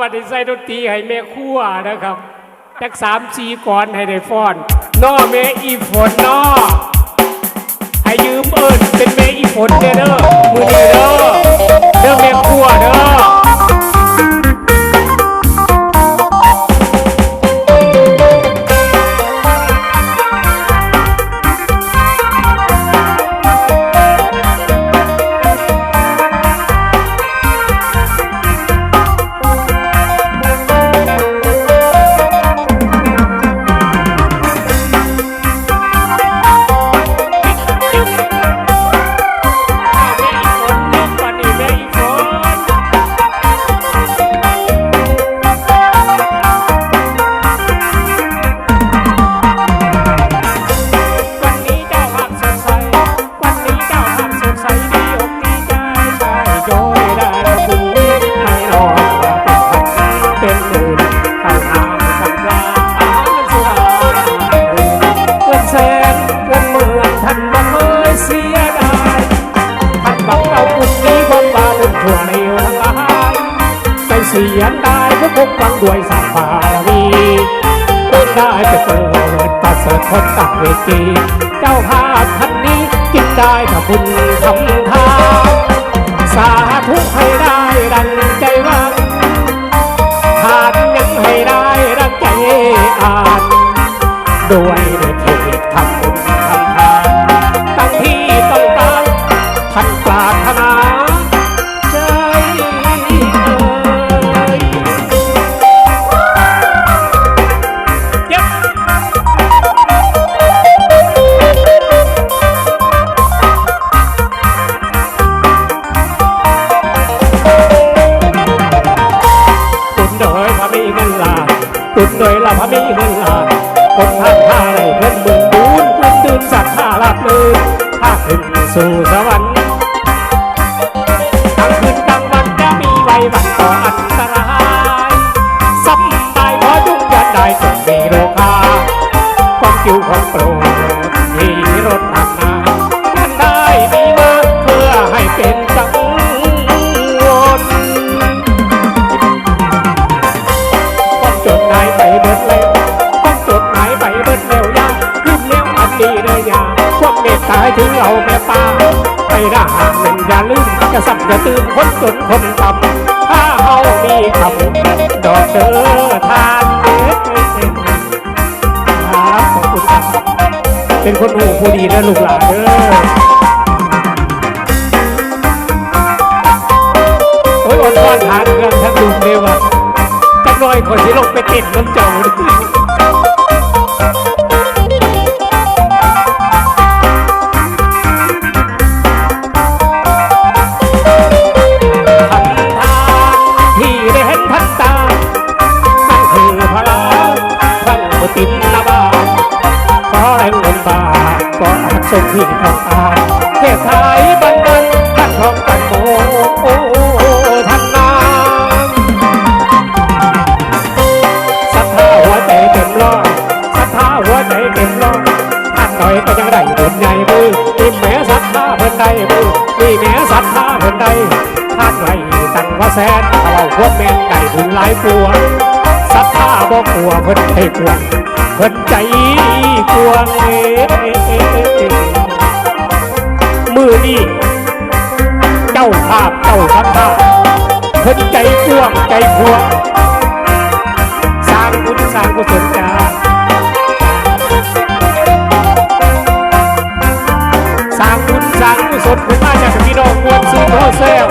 วันนี้ใส่ดนตรีให้แม่คั่วนะครับจักสามสี่ก่อนให้ได้ฟ้อนน้อแม่อีฝนน้อให้ยืมเอิญเป็นแม่อีฝนเด้อเด้อมือเด้อเด้อแม่คั่วเด้อ ได้ถ้าคุณทำทางสา คนทางท่าไรเงินหมื่นดูนเพื่อนดืนสัตว์ท่าลับลืนถ้าขึ้นสู่สวรรค์กลางคืนกลางวันจะมีไว้วันต่ออัน ถึงเราแม่ป้าไปด่าหนึ่งอย่าลืมจะสับจะตื่นคนจนคนต่ำถ้าเฮามีคำดอกเด้อทานเด้อครับขอบคุณครับเป็นคนหูผู้ดีนะลูกหลานเด้อโอ้ยอ่อนวอนหาเงินทั้งลุงเลยว่ะจักน่อยคนที่ลงไปติดน้ำเจ้า ส่งที่ทองอาเทพไทยบันดันตั้งทองตั้งโมโอ้ทันนางศรัทธาหัวใจเต็มร้อยศรัทธาหัวใจเต็มร้อยท่านหน่อยก็ยังได้บุญใหญ่มือนี่แม้ศรัทธาเพิ่นใดมือนี่แม้ศรัทธาเพิ่นใดท่านไว้ตั้งว่าแสนเอาเอาพวกแม่นไก่บุญหลายปัวงศรัทธาบ่กลัวเพิ่นใจกวเพิ่นใจกวเอ้มือาพเจ้าศรัทธาเพิ่นใจกวงใจพวงสร้างบุญสร้างกุศลจ้าสร้างบุญสร้างกุศลผมมาจากพี่น้องมวลซื้อโทเซล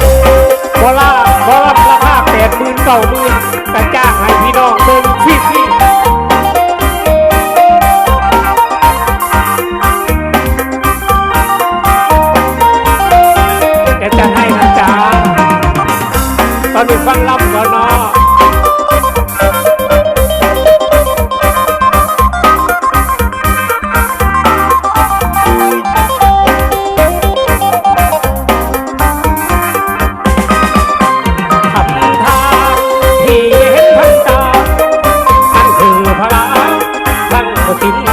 บอล่าบอลราคาแปดหมื่นเก้าหมื่นแต่จ้างให้พี่น้อง văn Lâm và nó. Hãy subscribe cho kênh Ghiền Mì Gõ Để không bỏ lỡ những video hấp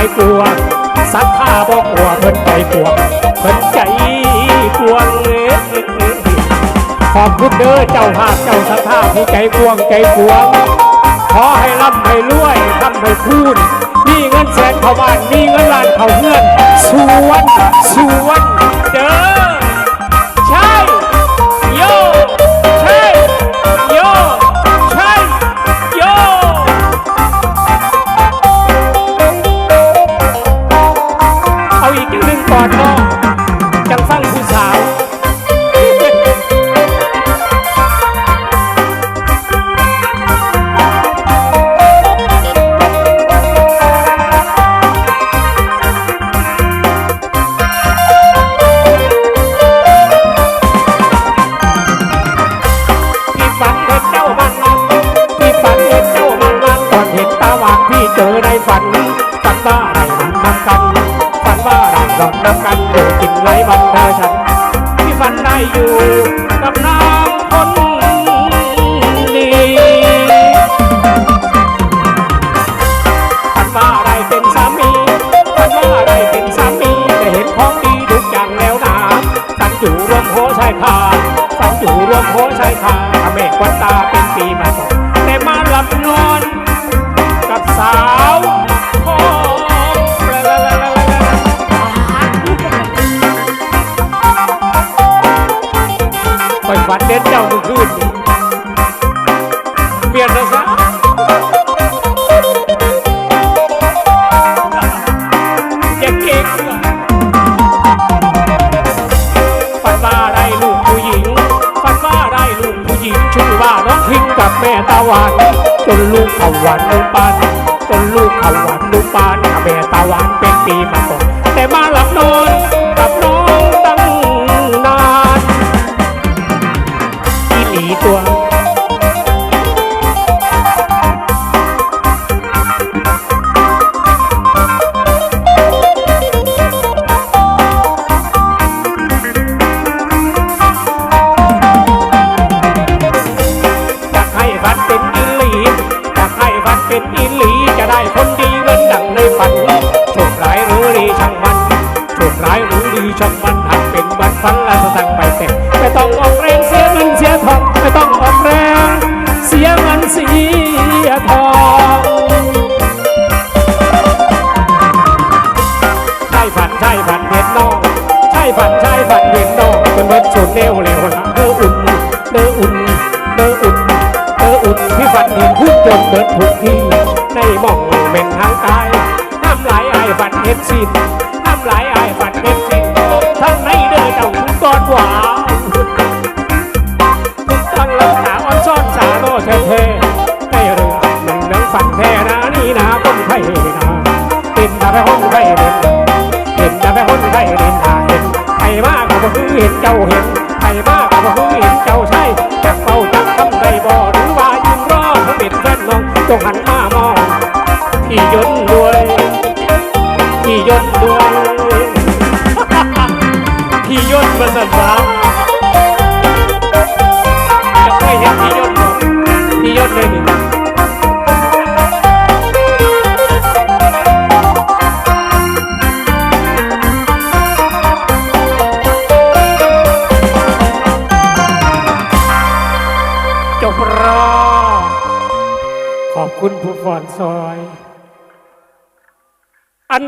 ายกลัวสักผ้าบอกกลัวเพิ่นใจกลัวเพิ่นใจกลัวเอ้ยขอบคุณเด้อเจ้าภาพเจ้าสักผ้าผู้ใจกวงใจกวงขอให้ร่ำให้รวยร่ำให้พูดมีเงินแสนเข้าบ้านมีเงินล้านเข้าเงื่อนสวนสวนเด้อ ไปฝันเด่นเจ้าเมื่อคืนนี่เปลี่ยนแล้วซะอย่าเก่งฝันว่าได้ลูกผู้หญิงฝันว่าได้ลูกผู้หญิงชื่อว่าน้องพิงกับแม่ตาหวานจนลูกเขาหวานลูกปานจนลูกเขาหวานลูกปานแม่ตาหวานเป็นปีมาก่อนแต่มาหลับนอน เ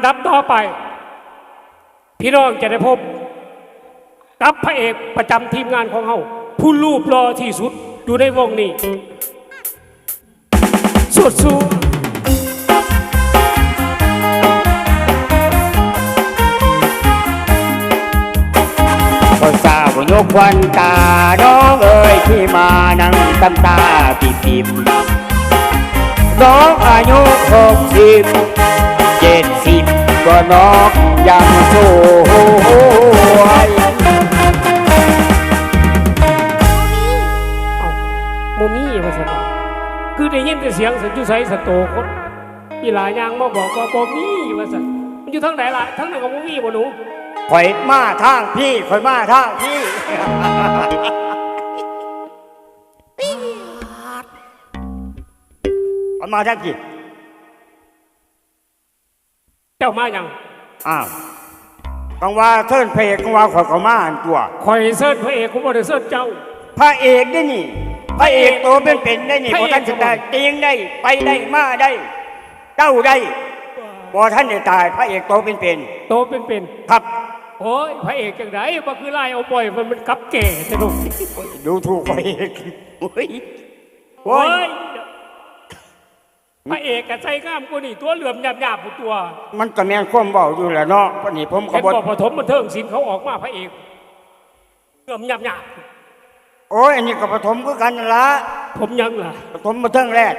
อันดับต่อไป พี่น้องจะได้พบ กับพระเอกประจำทีมงานของเขาผู้รูปรอที่สุดอยู่ในวงนี้ สุดสู้ก็ทราบว่ายกควันตา น้องเอ๋ยที่มานั่งตำตาปิบปิบน้องอายุหกสิบ เจ็ดสิบก็น้องยังสวยเอาโมมี่มาสันคือได้ยินแต่เสียงสันจุไสสนโตคนอีหลายอยางมาบอกว่าโมมี่มาสันมันอยู่ทั้งไหนล่ะทั้งไหนกับโมมี่บ่หนูข่อยมาทางพี่ข่อยมาทางพี่ข่อยมาทางพี่เจ้ามาอย่างอ้าวกังว่าเทินพระเอกกังว่าขอยเขามาอันตัวคอยเสิร์ชพระเอกผมบ่ได้เสิร์ชเจ้า พระเอกได้นี่ พระเอกโตเป็นเป็นได้นี่พระพเอกอท่านจะได้เตียงได้ไปได้มาได้เต้าได้พอท่านได้ตายพระเอกโตเป็นเป็นโตเป็นเป็นครับโอ้ยพระเอกจังไดบ่คือไล่เอาบ่อยมันมันกับแก่แต่ลูกดูถูกพระเอกโอ้ยโอ้โอ้ยย พระเอกก็ใส่งามกว่านี่ตัวเหลื่อมหยาบๆผู้ตัวมันก็แม่นความเบาอยู่แหละเนาะพอนี่ผมก็เห็นบ่บอกปฐมบันเทิงศิลป์เขาออกมาพระเอกเหลื่อมหยาบโอ้ยอันนี้ก็ปฐมคือกันนั่นละๆผมยังล่ะปฐมมาเทิงแรก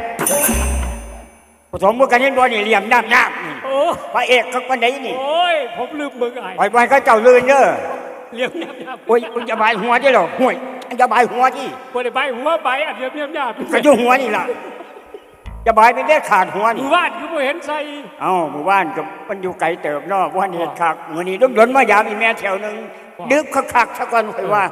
ปฐมคือกันเห็นบ่นี่เหลี่ยมน้ำน้ำนี่โอ้พระเอกก็ปันไดนี่โอ้ยผมลืมมึงไอ้ปล่อยไปเขาเจ้าลื่นเด้อเหลี่ยมหยาบๆโอ้ยมึงจะบายหัวที่หรอห่วยมึงจะบายหัวที่บ่ได้ใบหัวใบอันเหลี่ยมหยาบๆก็อยู่หัวนี่ล่ะ จะบายเป็นได้ขาดหัวหนี่มู่บ้านคือบ่เห็นใส่เอ้าหมู่บ้านก็มันอยู่ไกลเติบเนาะว่าเหตุคักมื้อนี้ดนๆมายามอีแม่แถวหนึงดึกคักๆซะก่อนค่อยว่า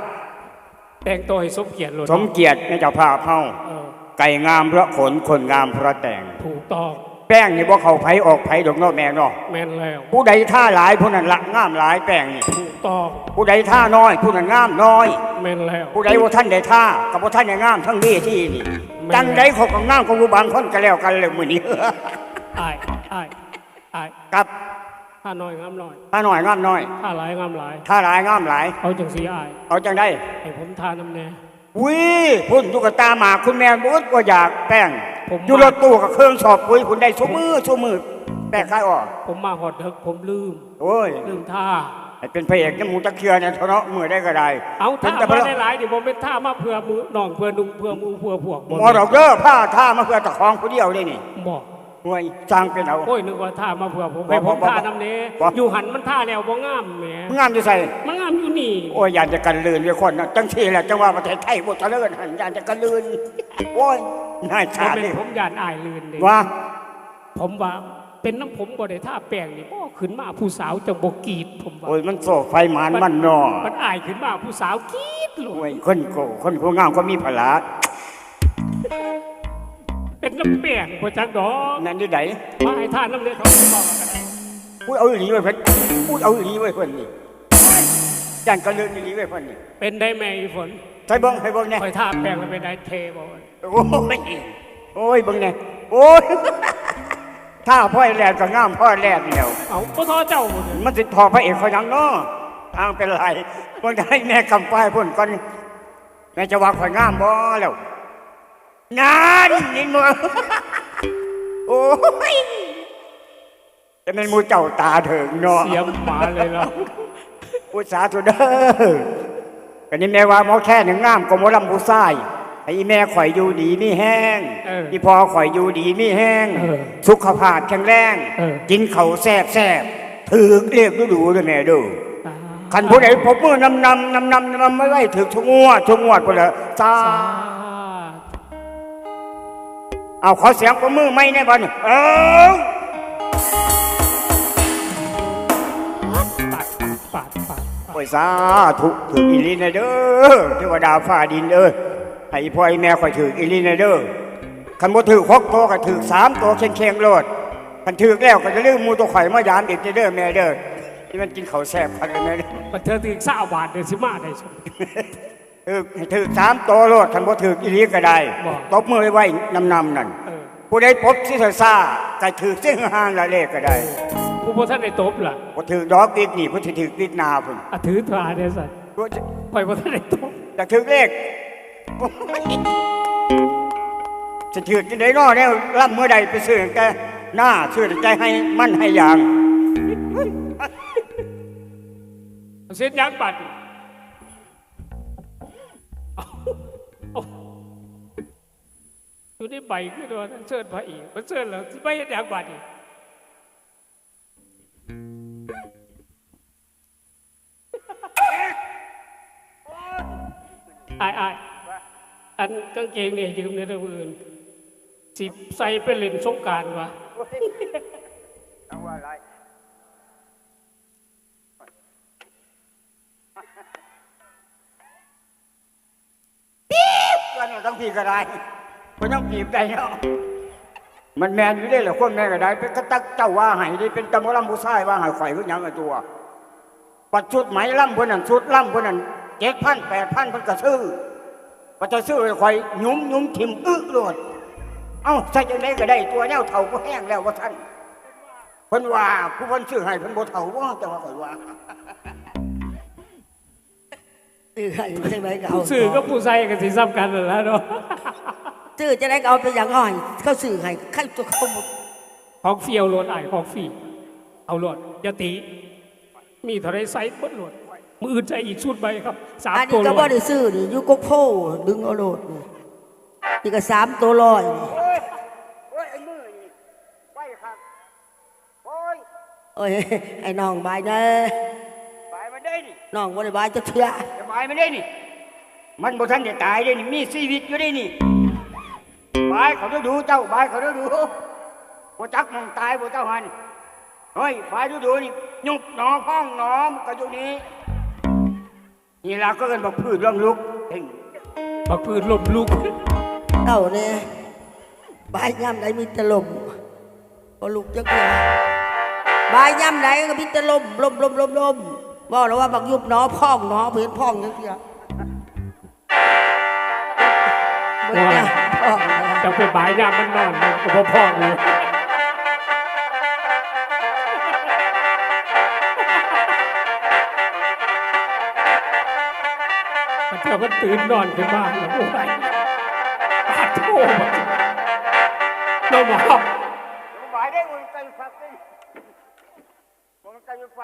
แต่งตัวให้สมเกียรติโลดสมเกียรติในเจ้าภาพเฮาเออไก่งามเพราะขนคนงามเพราะแต่ง ถูกต้องแป้งนี่บ่เข้าไผออกไผดอกเนาะแม่เนาะแม่นแล้ว ผู้ใดท่าหลายผู้นั้นละงามหลายแป้งนี่ ถูกต้อง ผู้ใดท่าน้อยผู้นั้นงามน้อย แม่นแล้ว ผู้ใดว่าท่านได้ท่ากับว่าท่านได้งามทั้งนี้ที่นี่แม่จังใดเขาก็งามของผู้บางคนก็แล้วกันเลยมื้อนี้อ้ายอ้ายอ้ายครับถ้าน้อยงามน้อยท่าน้อยงามน้อยถ้าหลายงามหลายท่าหลายงามหลาย เอาจังสีอ้ายเอาจังได้ให้ผมทาน้ำแน่ วิพุ่นตุ๊กตาหมากคุณแม่บุดว่าอยากแป้งผม อยู่รถตู้กับเครื่องสอบปุ๋ยคุณได้สุมือสุมือแป้งคายออกผมมาหอดเด็กผมลืม โอ้ยลืมท่า ให้เป็นพระเอกน้ำมูตะเคียเนี่ยเท่าเนาะมือได้ก็ได้เอาเป็ท่านแต่พมาระได้หลายเดี๋ยวผมเป็นท่ามาเพื่อมือน้องเพื่อนุงเพื่อมูเพื่อพวกหมอดอกเด้อผ้าท่ามาเพื่อตะของผู้เดียวนี่นี่บอกห่วยสร้างเป็นเอาโอ้ยนึกว่าท่ามาเพื่อผมบ่ให้ผมบ่บ่ท่าน้ำเน่บ่อยู่หันมันท่าแล้วบ่งามแหมงามจะใส่มันงามอยู่นี่โอ้ยอยากจะกันลืนด้วยคนนะจังทีแหละจังว่าประเทศไทยบ่เจริญหันอยากจะกันลืนโอ้ยน่าผมชาเป็นเลยผมยานอายลืนเลยว่าผมว่า เป็นน้ำผมบ่ได้ท่าแป้งนี่บ่ขึ้นมาผู้สาวจะบ่กรีดผมว่าโอ้ยมันโศกไฟหมานมันนอมันอายขึ้นมาผู้สาวกรีดโลโอ้ดยคนโกคนผู้งามก็มีพละเป็นน้ำแป้งบ่จักดอกนั่นที่ไหนมาให้ท่าน้ำเน่เขาบอกกันนะพูดเอาอีหลีไว้เพิ่นพูดเอาอีหลีไว้เพิ่นนี่ย่านกันลืนอีหลีไว้เพิ่นนี่เป็นได้แม่อีฝนใส่เบิ่งให้เบิ่งแน่คอยท่าแป้งแล้วเป็นได้เทบ่ว่าโอ้ยโอ้ยเบิ่งแน่โอ้ย ถ้าพ่อแลดก็งามพ่อแลดเดียวเอาบ่ทอเจ้าบ่เนี่ยมันสิทอพระเอกเขายังเนาะทางเป็นไรบางได้แม่กำป้ายพ่นก่อนแม่จะว่าข่อยงามบ่แล้วนานนี่มึงโอ้ยจะเป็นหมูเจ้าตาเถิงเนาะเสียมหมาเลยล่ะอุตสาห์ตัวเด้อกันนี้แม่ว่าหมอแค่หนึ่งงามก็หมอลำผู้ชา ยไอ้แม่ข่อยอยู่ดีไม่แห้งอีพอข่อยอยู่ดีไม่แห้งสุขภาพแข็งแรงกินเขาวแซ่บแซ่บถือเรียกดูดูด้วยแม่ดูตาคันผู้ใดพบมือนำนำนำนำนำไม่ไหวถือทุกงวดทุกงวดพุ่นละซาสาเอาขอเสียงปรบมือไม่แน่บ่นี่เอ้าปาดปาดปาดโอ้ยสาธุถืออีหลีนะเด้อเทวดาฟ้าดินเอ้ย ให้พ่อให้แม่ข่อยถืออีหลีนะเด้อคันบ่ถือหกตัวก็ถือสามตัวเข่งๆโลดคันถือแล้วก็จะลืมหมูตัวข่อยมายามอีกเด้อแม่เด้อที่มันกินข้าวแซ่บคันเลยแม่เด้อมันเธอถึงสาบาทเดือนสิมาได้สมถือให้ถือสามตัวโลดคันบ่ถืออีหลีก็ได้บ่ตบมือไว้นำนำๆนั่นเออผู้ใดพบสิเถซ่าก็ถือเส้นห่างละเลขก็ได้ผู้พ่ท่านได้ตบล่ะบ่ถือดอกอีกนี่ผู้ที่ถืออีกนาพุ่นอะถือตราเนี่ยสัตว์ผู้ที่คอยพ่ท่านได้ตบจะถือเลข จะถือจะได้นอเนี่ยรับเมื่อใดไปซื้อแกหน้าซื้อใจให้มั่นให้อย่างเส้นยางบัตรเอาเอยู่ในใบคือโดนเชิญพระอีกมันเชิญแล้วใบยางบัตรอีกไอ้ไอ้าย อันกางเกงเนี่ยยืมในเรื่องอื่น สิใส่ไปเล่นสงกรารวะก็ต้องพี่ก็ได้ก็ต้องปีบได้เนาะมันแมนอยู่ได้เหรอคนแม่ก็ได้เป็นกระตักเจ้าว่าให้ได้เป็นตะมอลำผู้ชายว่าให้ข่อยคือหยังไอ้ตัวปัดชุดไหมล่ำคนนั้นชุดล่ำคนนั้นเจ็ดพันแปดพันเพิ่นก็ซื้อ ปัดจะซื้อให้ข่อยหยุ้มหยุ้มทิมอึโลดเอ้าใส่จังไดก็ได้ตัวแนวเท่าก็แห้งแล้วว่าท่านเพิ่นว่าผู้เพิ่นซื้อให้เพิ่นบ่เท่าว่าแต่ว่าข่อยว่าซื้อให้จังไดก็เอาสื่อก็ผู้ใส่กันสิซ้ำกันนั่นแหล้วเนาะซื้อจะได้ก็เอาไปอย่างเขาให้เขาซื้อให้ใครตัวเขาหมดของเฟียวโหลดไอ้ายของฟรีเอาโหลดอยาตีมีเท่าไรไซส์บดโหลด มืออื่นใจอีกชุดใบครับสามอันตันี้วโหลก็บ่ดได้ซื้อนี่อยู่กกโพดึงเอาโลดนี่นี่ก็สามตัวร้อยนี่โอ้ย โอ้ยไอ้มือนี่ไว้ครับ โอ้ยโอ้ยไอ้น้องบายเด้อไปมาได้นี่น้องบ่ได้บายจะเถื่อสบายมาได้นี่ มันบ่ทันได้ตายได้นี่ มีชีวิตอยู่ได้นี่บายเขาจะดูเจ้าบายเขาจะดูบ่จักมองตายบ่เจ้าหันเฮ้ยบายดูดูนี่ยุบหนอพ้องหนอมนก็อยู่นี่ นี่ล่ะก็เอิ้นบอกพืชเรื่องลุกเพ่งบักปืนลมลุกเต้าเนี่ยบายย่ำใดมีแต่ลมบ่ลุกจักเทื่อบายย่ำใดก็มีแต่ลมลมลมลมลมบ่แล้วว่าบักยุบหนอพ่องหนอเพิ่นพ่องจังเทื่อบ่ได้พ่องนะจะไปบายยามมันนอนมันก็บ่พอเลย มันเจอมันตื่นนอนขึ้นมาโอ้ยปาดโถ่เราบอกบายได้มันไกฝากได้มันไกฝ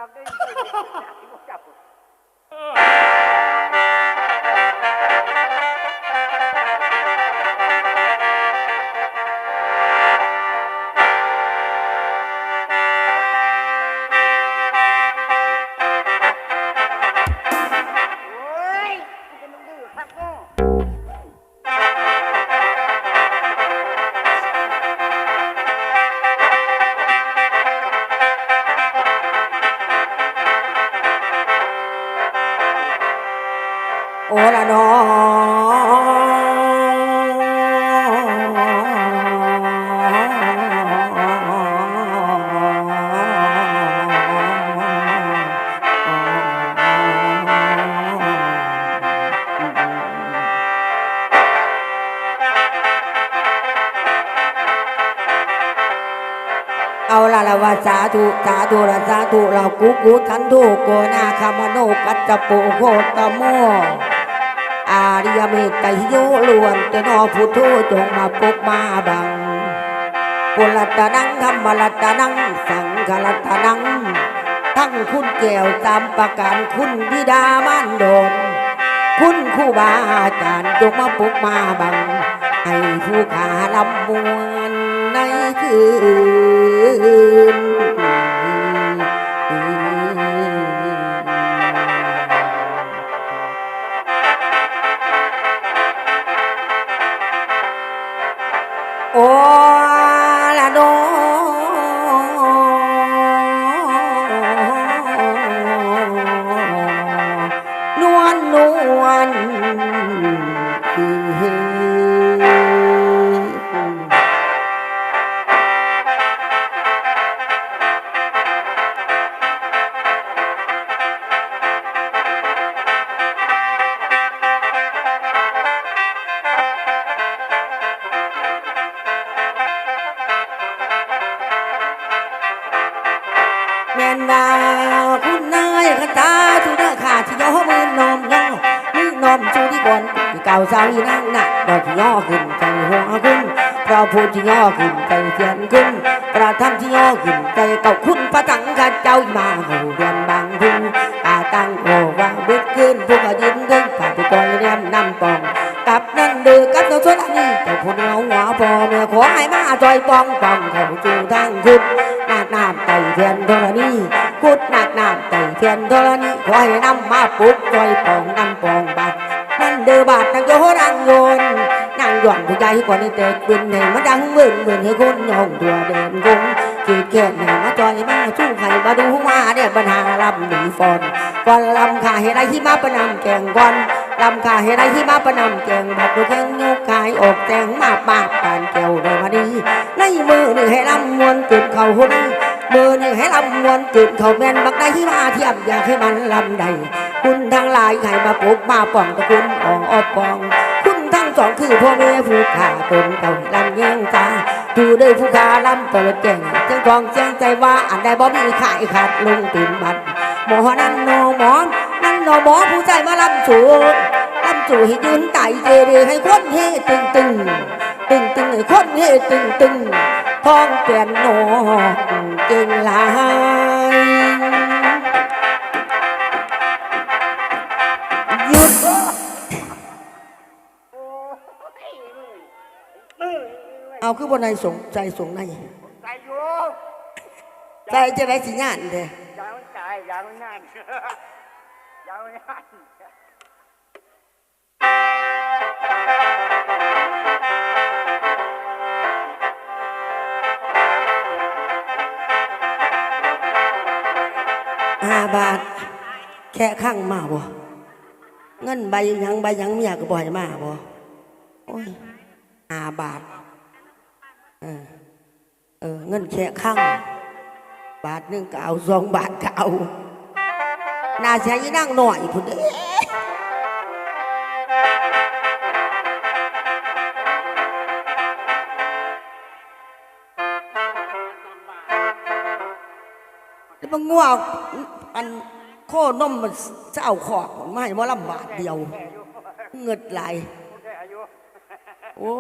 ละละว่าสาธุสาธุละสาธุเรากุกุทันทุโกนาคามโนกัจจโปโคตโมอาริยเมตไตโยล้วนจะนอพุทโธจงมาปกมาบังปุรัตนังธรรมรัตนังสังฆรัตนัง ทั้งคุณแก้วตามประการคุณบิดามารดน คุณครูบาอาจารย์จงมาปกมาบัง ให้ผู้ขาลำมวน ในคืน นดาคุณนายคตาทุเดขาที่ย่อมือนอมย่อมือนอมชูที่ก่อนที่เก่าสาวอีนั่งหนักดอกที่ย่อขึ้นใจหัวขึ้นพระพูดที่ย่อขึ้นใจเทียนขึ้นพระธรรมที่ย่อขึ้นใจเก่าคุณพระตังขัดเจ้ามาหูเรียนบางพึ่งอาตั้งโอว่าบิดขึ้นพวกยินดึงผ่าผู้กองเรียมนำปองกับนั่นเดือกับตัวชนอันนี้เจ้าผู้เหนียวหัวพอเมียขอให้มาจอยปองปองเขาจูทางคุณนาดน้ำไต่ เทียนธรณีกุดนาดน้ำไต่เทียนธรณีขอให้นำมาปลุกจอยปองนำปองบาดนั่นเดือบาดนั่งโยรังโยนนางย่อนผู้ใหญ่กว่านี้เตกบินให้มาดังเบิ่นเบิ่นให้คนยองตัวเด่นคงขีดแก่นให้มาจอยมาสู้ไข่มาดูมาเนี่ยปัญหาลำหนีฟอนก่อนลำขาให้ไรที่มาประนำแกงก่อนลำขาให้ได้ที่มาประนำแจงบอกดูแข้งโยกกายอกแจงมาปากปานแก้วได้มาดีในมือนี่ให้ลำมวนจุดเข่าหุ่น มือนี่ให้ลำมวนจุดเขาแม่นบักได้ที่มาเทียมอยากให้มันลำใดคุณทั้งหลายใครมาปลุกมาป้องตะคุณอ่องออบปอง คุณทั้งสองคือพ่อแม่ผู้ขาตนเก่าลำเยียงตาดูด้วยผู้ขาลำตลอดแก่งเจ้าทองเจียงใจว่าอันใดบ่มีขายขาดลงตินบัดหมอนั่นโนหมอนั่นโนหมอผู้ใจมาลำสูงลำสูให้ยืนไต่เจดีให้คนเฮตึงตึงตึงตึงให้คนเฮตึงตึงทองเปลี่ยนโน เก่งหลายหยุดเอาคือบนในสงใจสงในใจอยู่ใจจะได้สิญาณเด้ยาวใจยาวนั่นยาวนั่น ห้าบาท แค่ข้างมาบ่เงินใบยังใบยังเมียก็บ่ให้มาบ่โอ้ยห้าบาทเออเออเงินแค่ข้างบาทหนึงก็เอาสองบาทก็เอาน่าใช้นั่งหน่อยพุ่นเด้แล้วมันง่วง อันโคนมมันเจ้าขอกมันไม่มาลำบาทเดียว เงิดไหลโอ้